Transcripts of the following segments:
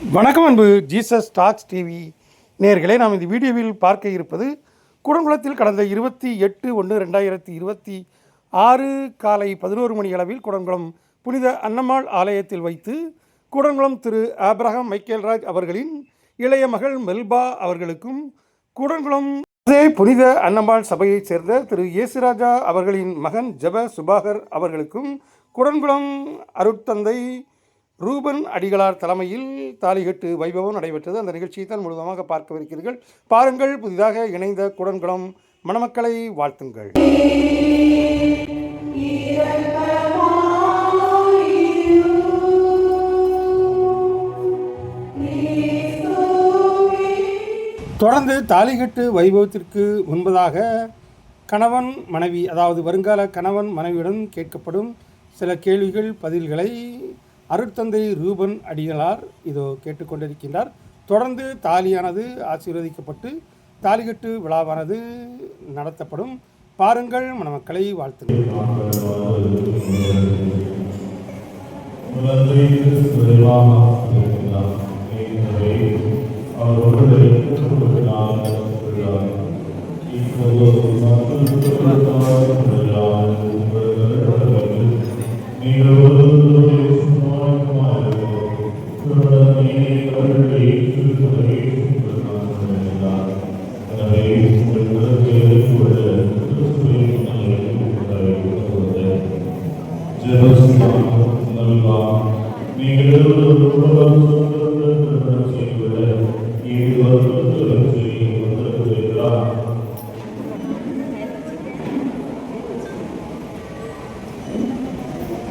வணக்கம் அன்பு Jesus talks TV நேர்களே நாம் இந்த வீடியோவில் பார்க்க இருப்பது குடங்குளத்தில் கடந்த இருபத்தி எட்டு ஒன்று ரெண்டாயிரத்தி இருபத்தி ஆறு காலை பதினோரு மணி அளவில் குடங்குளம் புனித அன்னம்மாள் ஆலயத்தில் வைத்து குடங்குளம் திரு ஆப்ரஹாம் மைக்கேல்ராஜ் அவர்களின் இளைய மகள் மெல்பா அவர்களுக்கும் குடங்குளம் அதே புனித அன்னம்மாள் சபையைச் சேர்ந்த திரு இயேசுராஜா அவர்களின் மகன் ஜெப சுபாகர் அவர்களுக்கும் குடங்குளம் அருட்தந்தை ரூபன் அடிகளார் தலைமையில் தாலிகட்டு வைபவம் நடைபெற்றது. அந்த நிகழ்ச்சியை தான் முழுவதமாக பார்க்கவிருக்கிறீர்கள். பாருங்கள் புதிதாக இணைந்த குடன்குளம். மணமக்களை வாழ்த்துங்கள். தொடர்ந்து தாலிகட்டு வைபவத்திற்கு முன்பதாக கணவன் மனைவி அதாவது வருங்கால கணவன் மனைவியுடன் கேட்கப்படும் சில கேள்விகள் பதில்களை அருட்தந்தை ரூபன் அடிகளார் இதோ கேட்டுக்கொண்டிருக்கின்றார். தொடர்ந்து தாலியானது ஆசீர்வதிக்கப்பட்டு தாலிகட்டு விழாவானது நடத்தப்படும். பாருங்கள் மணமக்களை வாழ்த்துங்கள்.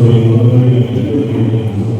Senhor.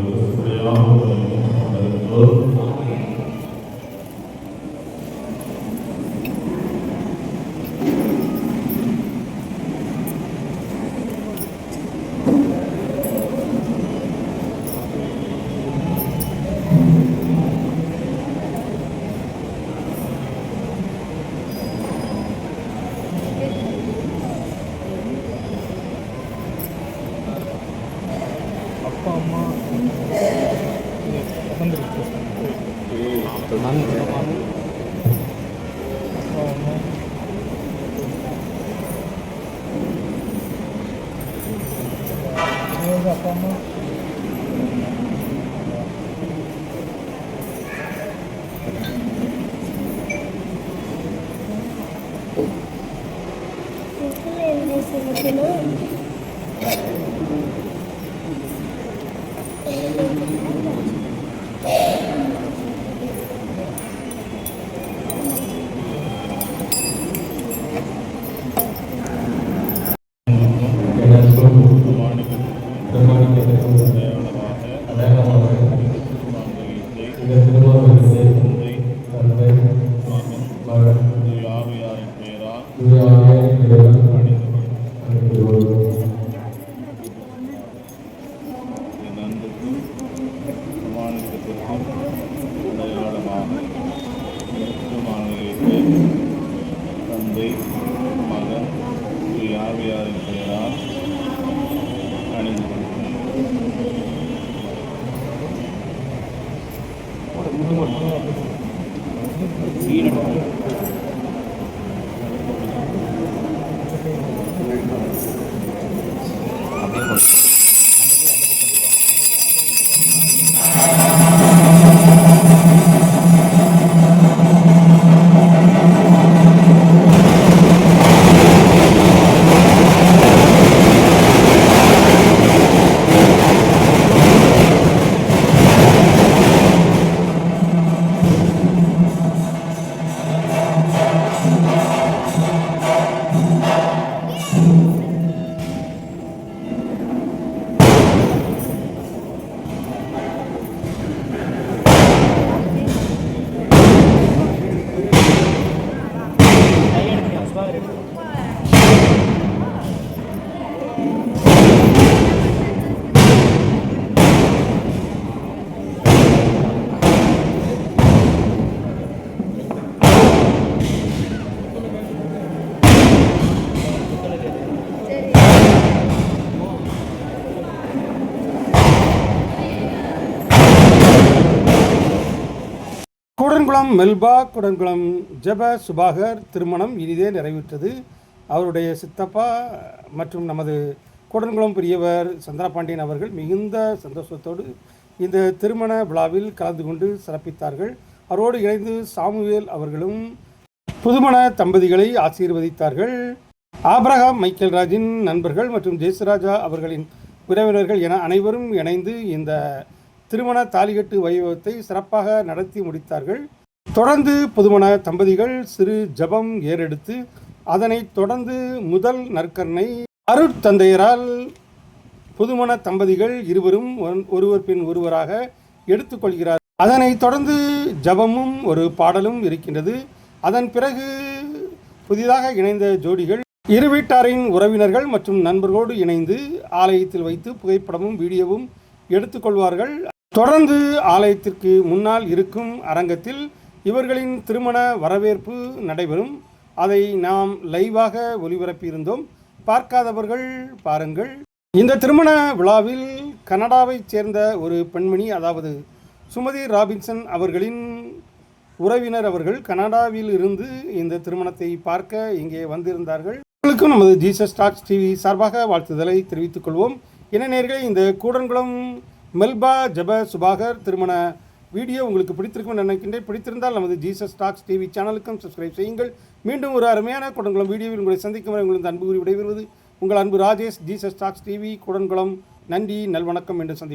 사람들이 들었어. 나는 들어가는. 잠깐만. Thank you. Kudankulam மெல்பா Kudankulam ஜெப சுபாகர் திருமணம் இனிதே நிறைவுற்றது. அவருடைய சித்தப்பா மற்றும் நமது கூடன்குளம் பெரியவர் சந்திரபாண்டியன் அவர்கள் மிகுந்த சந்தோஷத்தோடு இந்த திருமண விழாவில் கலந்து கொண்டு சிறப்பித்தார்கள். அவரோடு இணைந்து சாமுவேல் அவர்களும் புதுமண தம்பதிகளை ஆசீர்வதித்தார்கள். ஆப்ரஹாம் மைக்கேல் ராஜின் நண்பர்கள் மற்றும் ஜெயசுராஜா அவர்களின் உறவினர்கள் என அனைவரும் இணைந்து இந்த திருமண தாலிகட்டு வைபவத்தை சிறப்பாக நடத்தி முடித்தார்கள். தொடர்ந்து புதுமண தம்பதிகள் சிறு ஜபம் ஏறெடுத்து அதனைத் தொடர்ந்து முதல் நற்கரணை அருட்தந்தையரால் புதுமண தம்பதிகள் இருவரும் ஒன்- ஒருவர் பின் ஒருவராக எடுத்துக்கொள்கிறார் அதனைத் தொடர்ந்து ஜபமும் ஒரு பாடலும் இருக்கின்றது. அதன் பிறகு புதிதாக இணைந்த ஜோடிகள் இரு வீட்டாரின் உறவினர்கள் மற்றும் நண்பர்களோடு இணைந்து ஆலயத்தில் வைத்து புகைப்படமும் வீடியோவும் எடுத்துக்கொள்வார்கள் தொடர்ந்து ஆலயத்திற்கு முன்னால் இருக்கும் அரங்கத்தில் இவர்களின் திருமண வரவேற்பு நடைபெறும். அதை நாம் லைவாக ஒளிபரப்பியிருந்தோம் பார்க்காதவர்கள் பாருங்கள். இந்த திருமண விழாவில் கனடாவைச் சேர்ந்த ஒரு பெண்மணி அதாவது சுமதி ராபின்சன் அவர்களின் உறவினர் அவர்கள் கனடாவில் இருந்து இந்த திருமணத்தை பார்க்க இங்கே வந்திருந்தார்கள். உங்களுக்கும் நமது ஜீசஸ் டாக்ஸ் டிவி சார்பாக வாழ்த்துதலை தெரிவித்துக் கொள்வோம். இன நேர்களை இந்த கூடன்குளம் மெல்பா ஜப சுபாகர் திருமண வீடியோ உங்களுக்கு பிடித்திருக்கும் நினைக்கின்றேன். பிடித்திருந்தால் நமது ஜீசஸ் டாக்ஸ் டிவி சேனலுக்கும் சப்ஸ்கிரைப் செய்யுங்கள். மீண்டும் ஒரு அருமையான குடங்குளம் வீடியோவில் உங்களை சந்திக்கும் வரை உங்களது அன்பு கூறி விடைபெறுவது உங்கள் அன்பு Rajesh Jesus talks TV Kudankulam நன்றி நல்வணக்கம் என்று சந்திப்போம்.